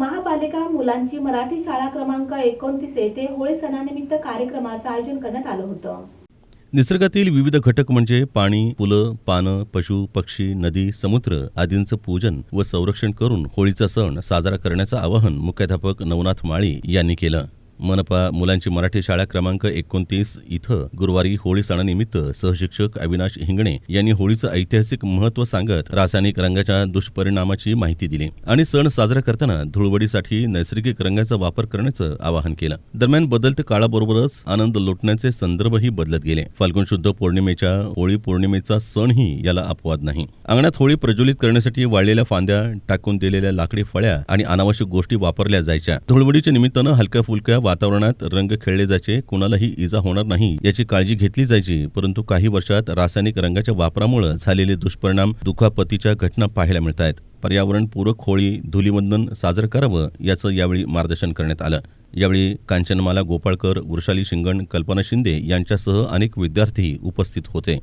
महापालिका मुलांची मराठी शाळा क्रमांक एकोणतीस येथे होळी सणानिमित्त कार्यक्रमाचं आयोजन करण्यात आलं होतं. निसर्गातील विविध घटक म्हणजे पाणी फुलं पानं पशु पक्षी नदी समुद्र आदींचं पूजन व संरक्षण करून होळीचा सण साजरा करण्याचं आवाहन मुख्याध्यापक नवनाथ माळी यांनी केलं. मनपा मुलांची मराठी शाळा क्रमांक एकोणतीस इथं गुरुवारी होळी सणानिमित्त सहशिक्षक अविनाश हिंगणे यांनी होळीचं ऐतिहासिक महत्त्व सांगत रासायनिक रंगाच्या दुष्परिणामाची माहिती दिली आणि सण साजरा करताना धुळवडीसाठी नैसर्गिक रंगाचा वापर करण्याचं आवाहन केलं. दरम्यान बदलत्या काळाबरोबरच आनंद लुटण्याचे संदर्भही बदलत गेले. फाल्गुन शुद्ध पौर्णिमेच्या होळी पौर्णिमेचा सणही याला अपवाद नाही. अंगणात होळी प्रज्वलित करण्यासाठी वाळलेल्या फांद्या टाकून दिलेल्या लाकडी फळ्या आणि अनावश्यक गोष्टी वापरल्या जायच्या. धुळवडीच्या निमित्तानं हलक्या फुलक्या वातावरणात रंग खेळले जायचे कुणालाही इजा होणार नाही याची काळजी घेतली जायची परंतु काही वर्षात रासायनिक रंगाच्या वापरामुळे झालेले दुष्परिणाम दुखापतीच्या घटना पाहायला मिळत आहेत पर्यावरणपूरक होळी धुलीवंदन साजरं करावं याचं यावेळी मार्गदर्शन करण्यात आलं. यावेळी कांचनमाला गोपाळकर वृषाली शिंगण कल्पना शिंदे यांच्यासह अनेक विद्यार्थी उपस्थित होते.